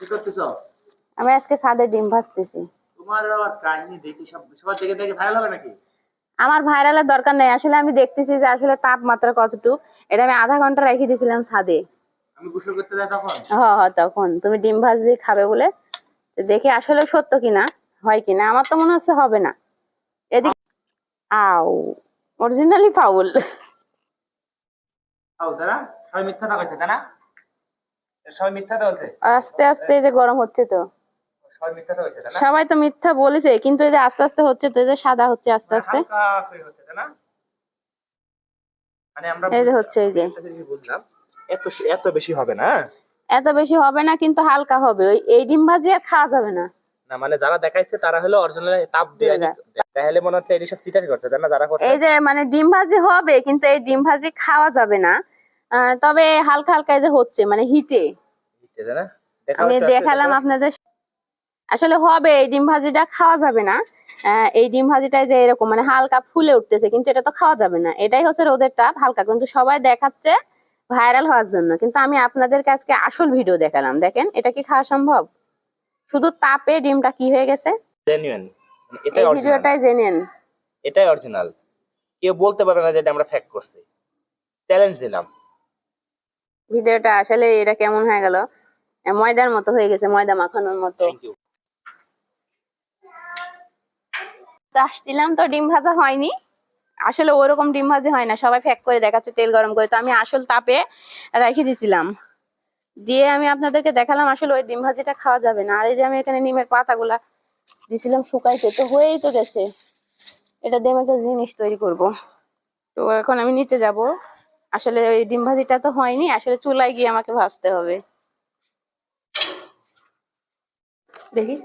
কি করতেছ? আমি আজকে সাদে ডিম ভাজতেছি। তোমার আবার কাহিনী দেখি সব সবার দেখে দেখে ভাইরাল হবে নাকি? আমার ভাইরালের দরকার নেই। আসলে আমি দেখতেছি যে আসলে তাপমাত্রা কতটুক। এটা আমি আধা ঘণ্টা রেখে দিয়েছিলাম ছাদে। আমি গোসল করতে যাই তখন? হ হ তখন। তুমি ডিম ভাজি খাবে বলে দেখি আসলে সত্য কিনা হয় কিনা। আমার তো মনে হচ্ছে হবে না। এদিকে আও অরিজিনালি ফাউল আও দাদা সবাই মিথ্যা কথা কইছে না? সবাই মিথ্যা বলছে? আস্তে আস্তে যে গরম হচ্ছে তো। সবাই তো মিথ্যা বলেছে কিন্তু এই যে আস্তে আস্তে হচ্ছে তো যে সাদা হচ্ছে আস্তে আস্তে। মানে আমরা এই যে হচ্ছে এই যে। একটা জিনিস বুঝলাম এত এত বেশি হবে না? হ্যাঁ? এত বেশি হবে না কিন্তু হালকা হবে ওই এই ডিম ভাজি আর খাওয়া যাবে না। না মানে যারা দেখাইছে তারা হলো অরিজিনাল তাপ দিয়ে দিয়ে। তাহলে মনে হচ্ছে এটি সব চিটারি করছে তাই না? যারা করছে এই যে মানে ডিম ভাজি হবে কিন্তু এই ডিম ভাজি খাওয়া যাবে না। তবে হালকা হালকা যে হচ্ছে মানে হিটে। না? আমি দেখালাম আপনাদের আসলে হবে এই ডিম ভাজিটা খাওয়া যাবে না। এই ডিম যে এরকম মানে হালকা ফুলে উঠতেছে কিন্তু এটা তো খাওয়া যাবে না। এটাই হচ্ছে রোদের তাপ হালকা কিন্তু সবাই দেখাচ্ছে ভাইরাল হওয়ার জন্য। কিন্তু আমি আপনাদের কাছে আসল ভিডিও দেখালাম দেখেন এটা কি খাওয়া সম্ভব? শুধু তাপে ডিমটা কি হয়ে গেছে? জেনুইন এটাই এই ভিডিওটাই জেনেন এটাই অরিজিনাল কেউ বলতে পারবে না যে এটা আমরা ফ্যাক করছি। চ্যালেঞ্জ দিলাম। ভিডিওটা আসলে এটা কেমন হয়ে গেল? ময়দার মতো হয়ে গেছে ময়দা মাখানোর মতো। আসছিলাম তো ডিম ভাজা হয়নি। আসলে ওরকম ডিম ভাজি হয় না সবাই ফ্যাক করে দেখাচ্ছে তেল গরম করে। তো আমি আসল তাপে রেখে দিছিলাম। দিয়ে আমি আপনাদেরকে দেখালাম আসলে ওই ডিম ভাজিটা খাওয়া যাবে না। আর এই যে আমি এখানে নিমের পাতাগুলা দিছিলাম শুকাইতে তো হয়েই তো গেছে। এটা দিয়ে আমি একটা জিনিস তৈরি করব। তো এখন আমি নিচে যাব। আসলে ওই ডিম ভাজিটা তো হয়নি আসলে চুলায় গিয়ে আমাকে ভাজতে হবে। দেখি